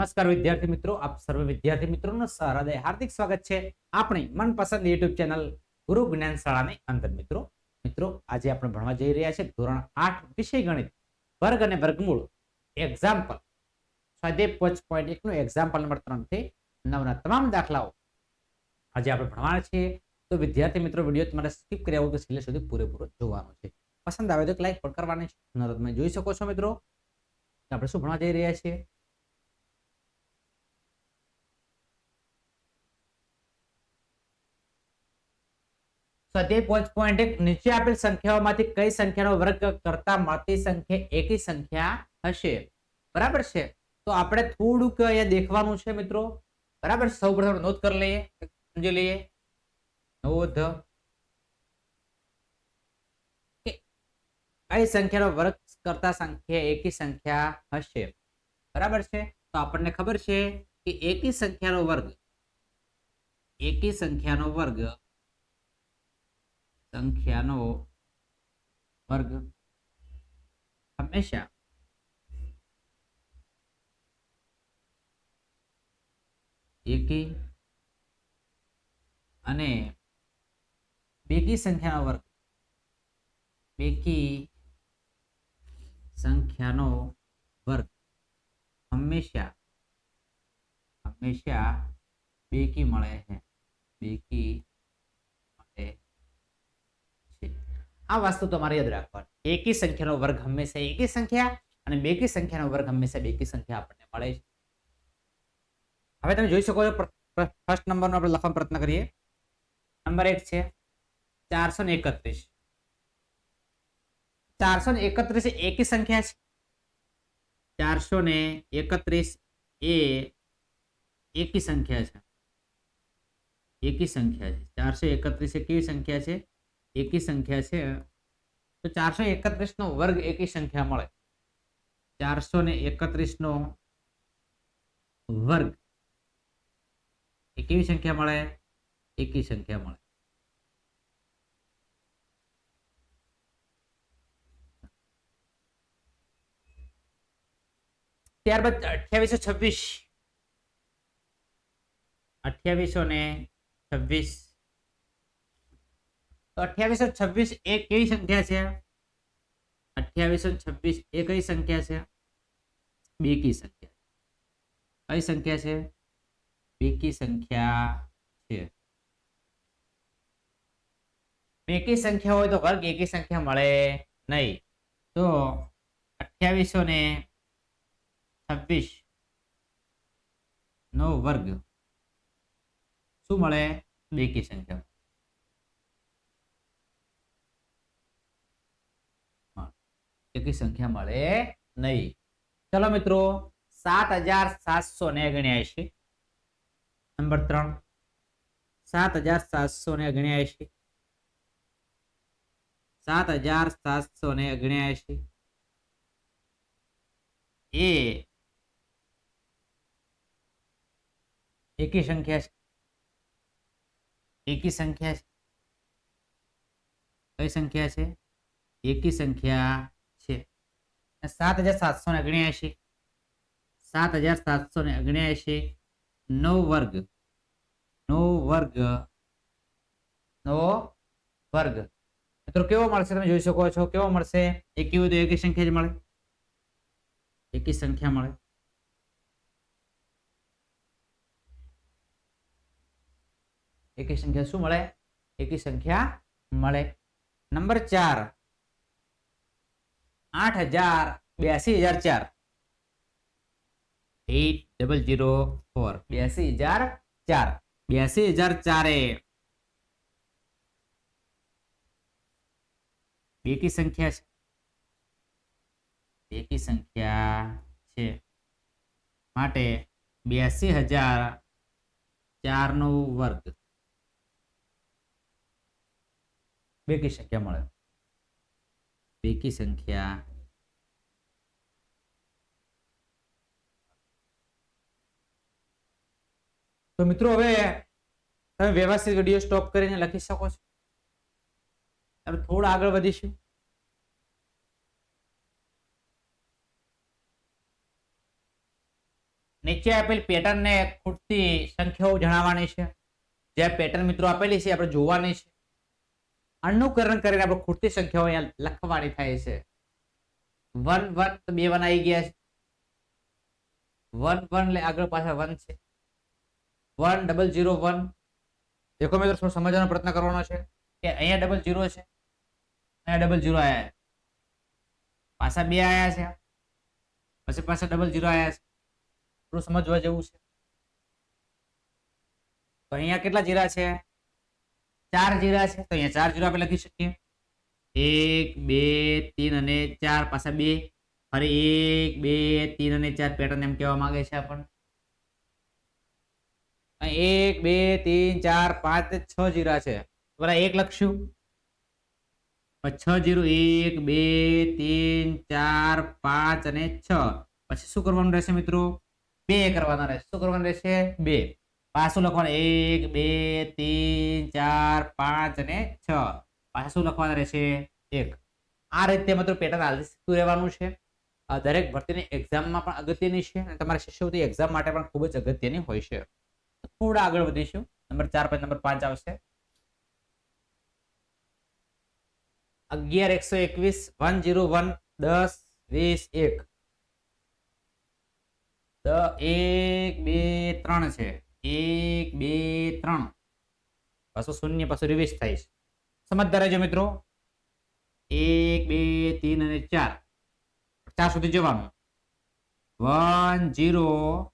નમસ્કાર વિદ્યાર્થી મિત્રો, આપ સર્વ વિદ્યાર્થી મિત્રોનું સહૃદય હાર્દિક સ્વાગત છે આપણી મનપસંદ યુટ્યુબ ચેનલ ગુરુ જ્ઞાન શાળાની અંદર. મિત્રો મિત્રો, આજે આપણે ભણવા જઈ રહ્યા છે ધોરણ આઠ વિષય ગણિત. વર્ગ અને વર્ગમૂળ. એક્ઝામ્પલ સ્વાધ્યાય પાંચ પોઈન્ટ એકનું એક્ઝામ્પલ નંબર ત્રણથી નવના તમામ દાખલાઓ આજે આપણે ભણવાના છીએ. તો વિદ્યાર્થી મિત્રો, વીડિયો તમારે સ્કીપ કર્યા વગર છેલ્લે સુધી પૂરેપૂરો જોવાનો છે. પસંદ આવે તો લાઈક પણ કરવાની છે. જોઈ શકો છો મિત્રો આપણે શું ભણવા જઈ રહ્યા છીએ? કઈ સંખ્યા એકી વર્ગ કરતા સંખ્યા એકી સંખ્યા હશે? બરાબર છે? તો આપણને ખબર છે કે એકી સંખ્યાનો વર્ગ, એકી સંખ્યાનો વર્ગ સંખ્યાનો વર્ગ હંમેશા એકી અને બેકી સંખ્યાનો વર્ગ. બેકી સંખ્યાનો વર્ગ હંમેશા હંમેશા બેકી મળે છે. બેકી મળે આ વસ્તુ તમારે યાદ રાખવાની. એકી સંખ્યાનો વર્ગ હંમેશા એકી સંખ્યા અને બેકી સંખ્યાનો વર્ગ હંમેશા બેકી સંખ્યા આપણને મળે છે. હવે તમે જોઈ શકો છો ફર્સ્ટ નંબરનો આપણે લખવાનો પ્રયત્ન કરીએ. નંબર એક છે ચારસો ને એકત્રીસ. ચારસો ને એકત્રીસ એકી સંખ્યા છે. ચારસો ને એકત્રીસ એ એકી સંખ્યા છે. એકી સંખ્યા છે. ચારસો એકત્રીસ એ કેવી સંખ્યા છે? એકી સંખ્યા છે, તો ચારસો એકત્રીસનો વર્ગ એકી સંખ્યા મળે. ચારસો ને એકત્રીસનો વર્ગ એ કેવી સંખ્યા મળે? એકી સંખ્યા મળે. ત્યારબાદ અઠ્યાવીસો છવ્વીસ. અઠ્યાવીસો ને છવ્વીસ તો અઠ્યાવીસો છવ્વીસ એ કઈ સંખ્યા છે? અઠ્યાવીસો છવ્વીસ એ કઈ સંખ્યા છે? બેકી સંખ્યા. કઈ સંખ્યા છે? બેકી સંખ્યા છે. બેકી સંખ્યા હોય તો વર્ગ, એકી સંખ્યા મળે નહીં. તો અઠ્યાવીસો ને છવ્વીસ નો વર્ગ. શું મળે? બેકી સંખ્યા એકી સંખ્યા મળે? નહીં. ચલો મિત્રો, સાત હજાર સાતસો ને ઓગણ્યાએંશી નંબર ત્રણ. સાત હજાર સાતસો ને ઓગણ્યાએંશી સાત હજાર સાતસો ને ઓગણ્યાએંશી એ. એકી સંખ્યા છે. એકી સંખ્યા છે. કઈ સંખ્યા છે? એકી સંખ્યા સાત હજાર સાતસો ને અગણ્યાએંશી સાત હજાર સાતસો ને અગણ્યાએંશી નવ વર્ગ. નવ વર્ગ. નવો વર્ગ. મિત્રો, કેવો મળશે તમે જોઈ શકો છો? કેવો મળશે? હોય તો એકી સંખ્યા જ મળે? એકી સંખ્યા મળે. એકી સંખ્યા શું મળે? એકી સંખ્યા મળે. નંબર ચાર. આઠ હજાર બ્યાસી હજાર ચાર. એટ ડબલ જીરો ફોર બ્યાસી હજાર ચાર. બ્યાસી હજાર ચારે. બેકી સંખ્યા છે? બેકી સંખ્યા છે. માટે બ્યાસી હજાર ચાર નો વર્ગ. બેકી સંખ્યા મળે. બેકી સંખ્યા. તો મિત્રો હવે તમે વ્યવસ્થિત વીડિયો સ્ટોપ કરીને લખી શકો છો. હવે થોડા આગળ વધીશું. નીચે આપેલ પેટર્નને ખૂટતી સંખ્યાઓ જણાવવાની છે. જે પેટર્ન મિત્રો આપેલી છે આપણે જોવાની છે. અનુકરણ કરીને આપણે ખૂટતી સંખ્યાઓ અહીંયા લખવાની થાય છે. વન વન, તો બે, વન આવી ગયા છે. વન વન, એટલે આગળ પાછળ વન છે. One, double zero, one. દેખો મિત્રો, થોડું સમજવાનો પ્રયત્ન કરવાનો છે કે અહીંયા ડબલ ઝીરો છે, અહીંયા ડબલ ઝીરો આયા છે. પાછા બે આયા છે. પછી પાછા ડબલ જીરો આયા છે. થોડું સમજવા જેવું છે. તો અહીંયા કેટલા જીરા છે? ચાર જીરા છે, તો અહીંયા ચાર જીરો આપણે લખી શકીએ. એક, બે ત્રણ અને ચાર, પાછા બે. ફરી એક, બે ત્રણ અને ચાર પેટર્ન એમ કહેવા માંગે છે આપણને. એક, બે ત્રણ ચાર, પાંચ, છ જીરા છે. બરાબર, એક લખશું. છ જીરો, એક, બે ત્રણ ચાર, પાંચ અને છ. પછી શું કરવાનું રહેશે મિત્રો? બે કરવાના રહેશે. શું કરવાનું રહેશે? બે. પાછું લખવાનું એક, બે, ત્રણ, ચાર, પાંચ અને છ. પાછા શું લખવાના રહેશે? એક. આ રીતે મિત્રો પેટર્ન હાલ શીખતું રહેવાનું છે. દરેક ભરતીની એક્ઝામમાં પણ અગત્યની છે અને તમારા શિષ્યવૃત્તિ એક્ઝામ માટે પણ ખૂબ જ અગત્યની હોય છે. થોડા આગળ વધીશું. નંબર ચાર પછી નંબર પાંચ આવશે. અગિયાર, એકસો એકવીસ, વન, જીરો, વન, દસ, વીસ, એક. એક, બે, ત્રણ છે. એક, બે, ત્રણ. પાછું શૂન્ય, પાછું રિવીસ થાય છે. સમજદાર રહેજો મિત્રો. એક, બે ત્રણ અને ચાર. ચાર સુધી જવાનું. One, zero,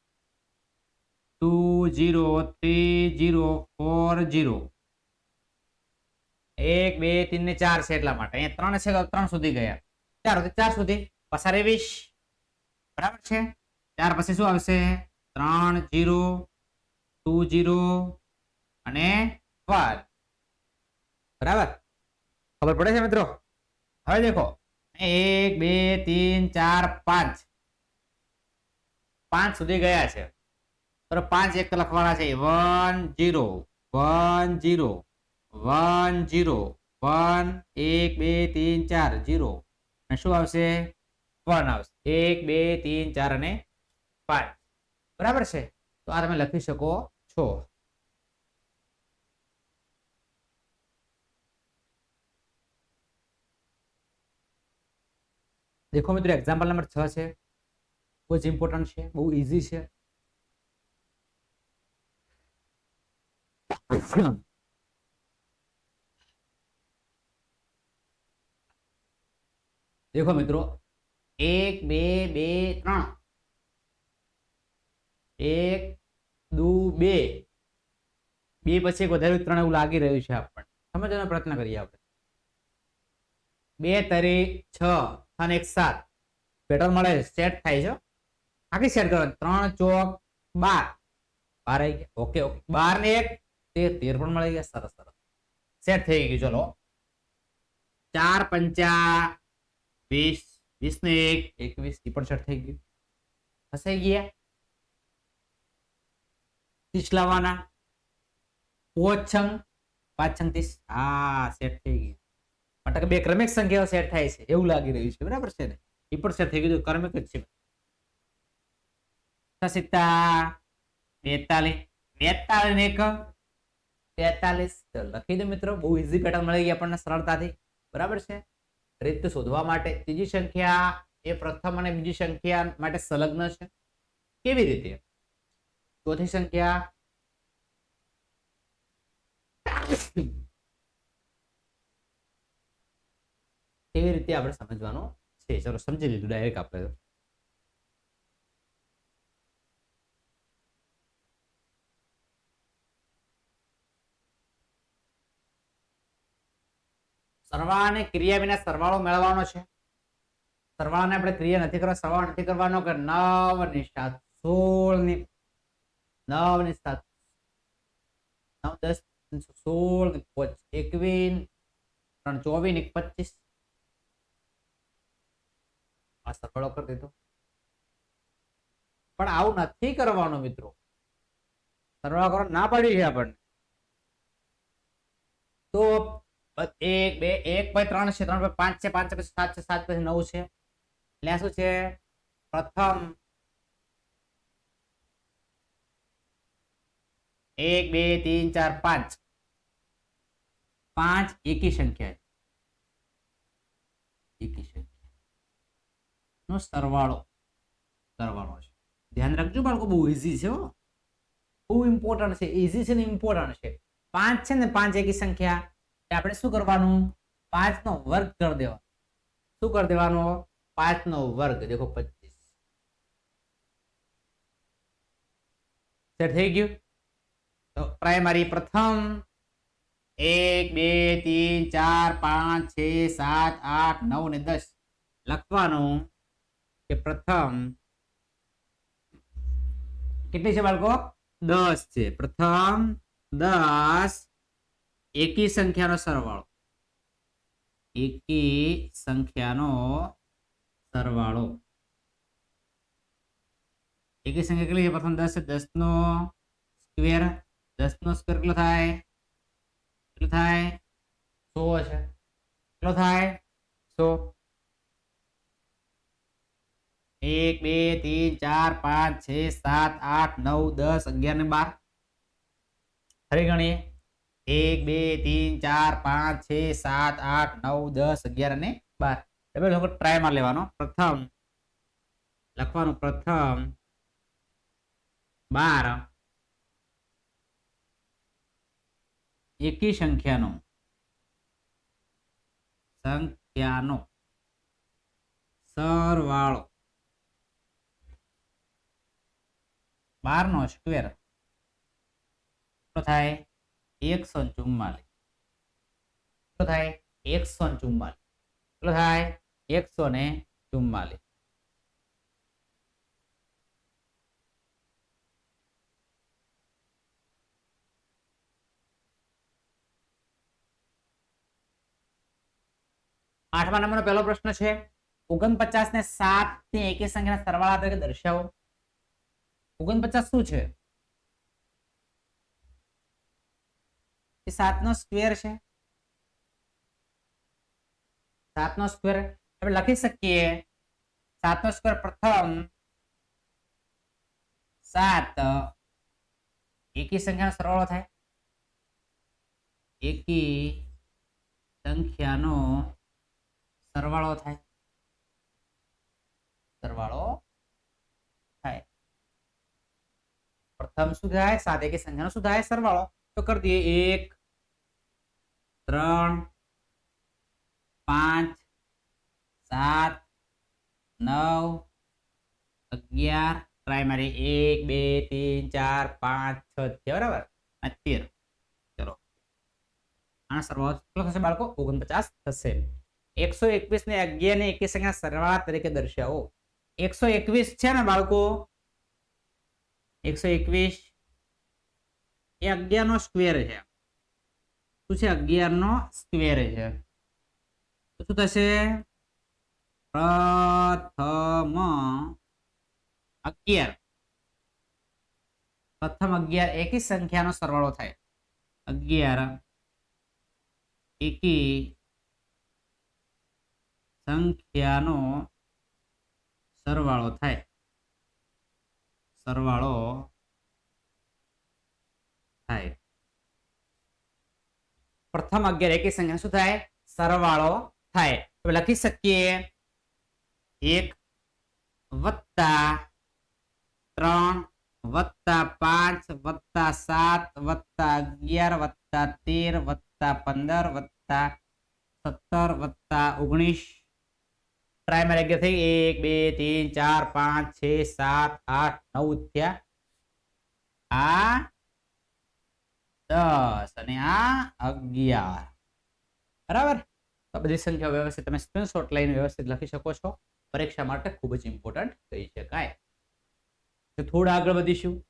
two, zero, three, zero, four, zero. એક, બે ત્રણ ને ચાર છે એટલા માટે. અહીંયા ત્રણ છે ત્રણ સુધી ગયા. ચાર ચાર સુધી. પસારે વીસ બરાબર છે? ત્યાર પછી શું આવશે? ત્રણ, જીરો ટુ ઝીરો અને વન બરાબર? ખબર પડે છે મિત્રો? હવે દેખો. એક, બે, ત્રણ, ચાર, પાંચ. પાંચ સુધી ગયા છે. પાંચ એક લખવાના છે. One, zero. One zero one zero one, એક, બે, ત્રણ, ચાર, જીરો. અને શું આવશે? વન આવશે. એક, બે, ત્રણ, ચાર અને પાંચ. બરાબર છે? તો આ તમે લખી શકો છો દેખો મિત્રો એક્ઝામ્પલ નંબર છ છે બહુ જ ઇમ્પોર્ટન્ટ છે બહુ ઇઝી છે દેખો મિત્રો એક બે બે ત્રણ એક દુ બે. બે પછી એક વધારે ત્રણ એવું લાગી રહ્યું છે આપણને. સમજવાનો પ્રયત્ન કરીએ આપણે. બે તરી છ અને એક સાત. પેટર્ન મળે સેટ થાય છે આખી સેટ કરો. ત્રણ ચોક બાર. બાર આવી ગયા. Okay okay. બાર ને એક. તેર. તેર પણ મળી ગયા. સરસ સરસ. સેટ થઈ ગયું. ચલો. ચાર પંચા વીસ. વીસ ને એક. એકવીસ. એ પણ સેટ થઈ ગયું. ફસાઈ ગયા. ત્રીસ લાવવાના પોછંગ પાછંગ ત્રીસ હા સેટ થઈ ગયું. માટે બે ક્રમિક સંખ્યાઓ સેટ થાય છે. એવું લાગી રહ્યું છે. બરાબર છે ને? એ પણ સેટ થઈ ગયું. ક્રમિક જ છે. સસિતા બેતાલીસ. બેતાલીસ એક. તેતાલીસ લખી દો મિત્રો. બહુ ઇઝી પેટર્ન મળી ગઈ આપણને સરળતાથી. બરાબર છે? રીત શોધવા માટે ત્રીજી સંખ્યા એ પ્રથમ અને બીજી સંખ્યા માટે સંલગ્ન છે. કેવી રીતે? ચોથી સંખ્યા. એવી રીતે આપણે સમજવાનો છે? ચલો સમજી લીધું ડાયરેક્ટ આપણે. સરવાળા અને ક્રિયા વિના સરવાળો મેળવવાનો છે. સરવાળાને આપણે ક્રિયા નથી કરવા, સરવાળો નથી કરવાનો કે નવની સાત સોળની નવ સાત નવ દસ સોળ ને એકવીસ ત્રણ ચોવીસ એક પચીસ આ સરવાળો કરી દીધો પણ આવું નથી કરવાનું મિત્રો સરવાળો કરો ના પડી છે આપણને તો એક બે એક પછી ત્રણ છે ત્રણ પછી પાંચ છે પાંચ પછી સાત છે સાત પછી નવ છે એટલે શું છે પ્રથમ એક, બે, ત્રણ, ચાર, પાંચ. પાંચ એકી સંખ્યા એકી સંખ્યા. નો સરવાળો. કરવાનો છે. ધ્યાન રાખજો બાળકો, બહુ ઇઝી છે હો. બહુ ઇમ્પોર્ટન્ટ છે. ઇઝી છે ને ઇમ્પોર્ટન્ટ છે. પાંચ છે ને પાંચ એકી સંખ્યા. આપણે શું કરવાનું? પાંચ નો વર્ગ કરી દેવાનો. શું કરી દેવાનો? પાંચ નો વર્ગ. દેખો પચીસ. સેટ થઈ ગયું? તો પ્રાઇમરી પ્રથમ એક, બે, ત્રણ, ચાર, પાંચ, છ, સાત, આઠ, નવ ને દસ. લખવાનું કે પ્રથમ કેટલી છે બાળકો? દસ છે. પ્રથમ, દસ, એકી સંખ્યાનો સરવાળો. એકી સંખ્યાનો સરવાળો. એકી સંખ્યા કેટલી છે? પ્રથમ દસ દસ નો સ્ક્વેર દસ નો સ્ક્વેર કેટલો થાય? કેટલો થાય? સો છે કેટલો થાય? સો. એક, બે, ત્રણ, ચાર, પાંચ, છ, સાત, આઠ, નવ, દસ, અગિયાર ને બાર. ફરી ગણીએ. એક, બે, ત્રણ, ચાર, પાંચ, છ, સાત, આઠ, નવ, દસ, અગિયાર અને બાર. એટલે લોકો ટ્રાયમાં લેવાનો. પ્રથમ લખવાનું પ્રથમ બાર. એકી સંખ્યાનો. સંખ્યાનો. સરવાળો. બાર નો સ્ક્વેર થાય? એકસો ચુમ્માલીસ થાય? એકસો ચુમ્માલીસ થાય? એકસો ને ચુમ્માલીસ આઠમા નંબરનો પહેલો પ્રશ્ન છે, ઓગણપચાસ ને સાતની એકી સંખ્યાના સરવાળા તરીકે દર્શાવો. ઓગણપચાસ શું છે? સાત નો સ્ક્વેર છે. સાત નો સ્ક્વેર આપણે લખી શકીએ. સાત નો સ્ક્વેર પ્રથમ સાત, એકી સંખ્યાનો સરવાળો થાય. એકી સંખ્યાનો સરવાળો થાય. સરવાળો થાય. પ્રથમ શું થાય સાત એકી સંખ્યાનો શું થાય સરવાળો. તો કરી દઈએ એક, ત્રણ, પાંચ, સાત, નવ, અગિયાર, પ્રાઇમરી એક, બે, ત્રણ, ચાર, પાંચ, છ, છે, બરાબર? અને તેર. ચલો. આના સરવાળો કેટલો થશે બાળકો? ઓગણપચાસ થશે. એકસો એકવીસ ને અગિયાર ને એકવીસ સંખ્યા સરવાળા તરીકે દર્શાવો. એકસો એકવીસ છે ને બાળકો? એકસો એકવીસ. એ અગિયાર નો સ્ક્વેર છે. શું છે? અગિયાર નો સ્ક્વેર છે. તો શું થશે? પ્રથમ અગિયાર. પ્રથમ અગિયાર એકી સંખ્યાનો સરવાળો થાય. અગિયાર એકી સંખ્યાનો સરવાળો થાય. સરવાળો થાય. પ્રથમ અગિયાર એકી સંખ્યા શું થાય? સરવાળો થાય. લખી શકીએ. એક વત્તા ત્રણ વત્તા પાંચ વત્તા સાત વત્તા અગિયાર વત્તા તેર વત્તા પંદર વત્તા સત્તર વત્તા ઓગણીસ પ્રાઇમરી અગિયાર થઈ. એક, બે, ત્રણ, ચાર, પાંચ, છ, સાત, આઠ, નવ થયા. આ દસ અને આ અગિયાર. બરાબર? તો બધી સંખ્યા વ્યવસ્થિત તમે સ્ક્રીનશોટ લઈને વ્યવસ્થિત લખી શકો છો. પરીક્ષા માટે ખૂબ જ ઇમ્પોર્ટન્ટ કહી શકાય. થોડા આગળ વધીશું.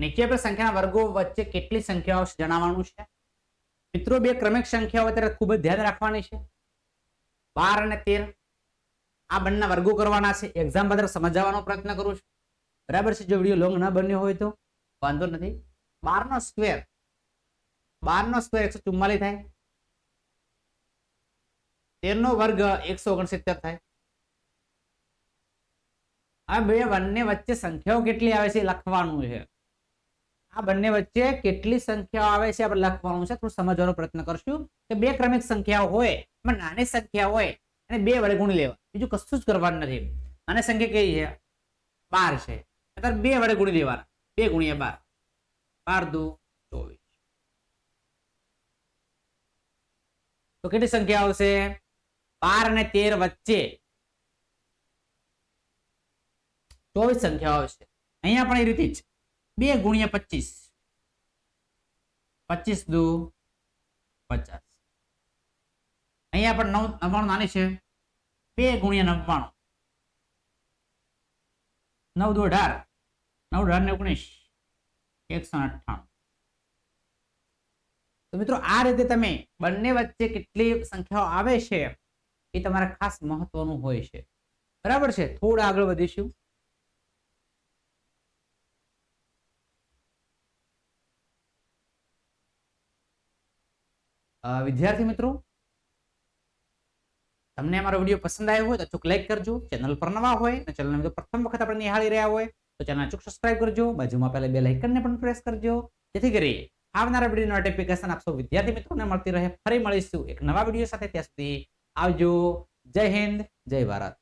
નીચે આપણે સંખ્યાના વર્ગો વચ્ચે કેટલી સંખ્યાઓ જણાવવાનું છે? મિત્રો, બે ક્રમિક સંખ્યાઓ અત્યારે ખૂબ જ ધ્યાન રાખવાની છે. બાર અને તેર, આ બંને વર્ગો કરવાના છે. એક્ઝામ બધા સમજાવવાનો પ્રયત્ન કરું છું. બરાબર છે? જો વીડિયો લોંગ ન બન્યો હોય તો વાંધો નથી. બારનો સ્ક્વેર બારનો સ્ક્વેર એકસો ચુમ્માલીસ થાય. તેરનો વર્ગ એકસો ઓગણસિત્તેર થાય. આ બે બંને વચ્ચે સંખ્યાઓ કેટલી આવે છે લખવાનું છે. આ બંને વચ્ચે કેટલી સંખ્યાઓ આવે છે આપણે લખવાનું છે. થોડું સમજવાનો પ્રયત્ન કરશું કે બે ક્રમિક સંખ્યાઓ હોય, એમાં નાની સંખ્યા હોય અને બે વડે ગુણી લેવા. બીજું કશું જ કરવાનું નથી. નાની સંખ્યા કઈ છે? બાર છે. અત્યારે બે વડે ગુણી દેવાના બે ગુણ્યા બાર. બાર દુ ચોવીસ. તો કેટલી સંખ્યા આવશે? બાર અને તેર વચ્ચે ચોવીસ સંખ્યાઓ આવશે. અહીંયા પણ એ રીતે જ. બે ગુણ્યા પચીસ. પચીસ દુ પચાસ. અહીંયા પણ નવ નવ્વાણું નાની છે. બે ગુણ્યા નવ્વાણું. નવ દુ અઢાર. નવ અઢાર ને ઓગણીસ. એકસો અઠ્ઠાણું. તો મિત્રો આ રીતે તમે બંને વચ્ચે કેટલી સંખ્યાઓ આવે છે એ તમારે ખાસ મહત્વનું હોય છે. બરાબર છે? થોડા આગળ વધીશું. વિદ્યાર્થી મિત્રો, તમને અમારો વીડિયો પસંદ આવ્યો હોય તો અચૂક લાઈક કરજો, ચેનલ પર નવા હોય અને ચેનલ મિત્રો પ્રથમ વખત આપણે નિહાળી રહ્યા હોય તો ચેનલ અચૂક સબસ્ક્રાઇબ કરજો, બાજુમાં પહેલા બે લાઇકનને પણ પ્રેસ કરજો, જેથી કરી આવનારા વીડિયો નોટિફિકેશન આપશો વિદ્યાર્થી મિત્રોને મળતી રહે. ફરી મળીશું એક નવા વીડિયો સાથે, ત્યાં સુધી આવજો. જય હિન્દ, જય ભારત.